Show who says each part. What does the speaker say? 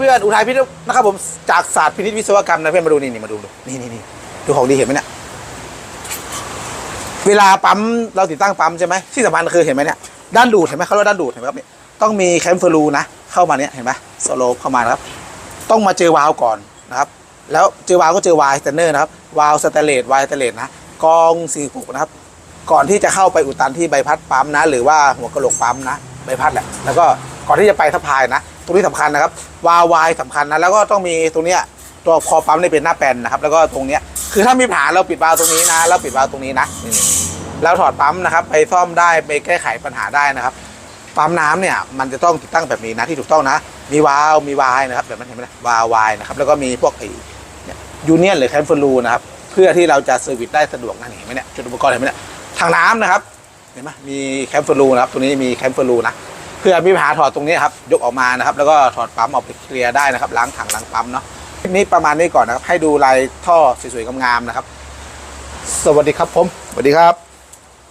Speaker 1: เพื่อนอุทัยพิทย์นะครับผมจากศาสตร์พินิจวิศวกรรมนะเพื่อนมาดูนี่นี่มาดูดูนี่นี่นี่ดูของดีเห็นไหมเนี่ยเวลาปั๊มเราติดตั้งปั๊มใช่ไหมที่สำคัญคือเห็นไหมเนี่ยด้านดูดเห็นไหมเขาเรียกด้านดูดเห็นไหมครับเนี่ยต้องมีแคมเฟอรูนะเข้ามาเนี่ยเห็นไหมสโลปเข้ามานะครับ ต้องมาเจอวาล์วก่อนนะครับแล้วเจอวาล์วก็เจอวาล์วสแตนเนอร์นะครับวาล์วสแตนเลสวาล์วสแตนเลสนะกรองสี่ปุกนะครับ ก่อนที่จะเข้าไปอุดตันที่ใบพัดปั๊มนะ หรือว่าหัวกระโหลกปั๊มนะใบพัดแหละแล้วก็ ก่อนที่จะไปทัพพายนะตรงนี้สำคัญนะครับวาวายสำคัญนะแล้วก็ต้องมีตรงเนี้ยตัวคอปั๊มเนี่เป็นหน้าแปนนะครับ แล้วก็ตรงเนี้ยคือถ้ามีปัญหาเราปิดวาล์วตรงนี้นะแล้วปิดวาล์วตรงนี้นะนี่แล้วถอดปั๊มนะครับ ไปซ่อมได้ไปแก้ไขปัญหาได้นะครับปั๊มน้ำเนี่ยมันจะต้องติดตั้งแบบนี้นะที่ถูกต้องนะ มีวาล์วมีวายนะครับแบบนั้นเห็นไหมนะวาล์ววายนะครับแล้วก็มีพวกไอ้ยูเนียนหรือแคนฟลูนะครับเพื่อที่เราจะเซอร์วิสได้สะดวกนั่นเห็นไหมเนี่ยจุดอุปกรณ์เห็นไหมเนี่ยทางน้ำนะครับเห็นไหมมีแคมฟลูนะครับตรงนี้มีแคมฟลูนะ เพื่อมีปัญหาถอดตรงนี้ครับยกออกมานะครับ แล้วก็ถอดปั๊มออกไปเคลียร์ได้นะครับล้างถังล้างปั๊มเนาะคลิปนี้ประมาณนี้ก่อนนะครับ ให้ดูลายท่อสวยๆงามๆนะครับ สวัสดีครับผมสวัสดีครับ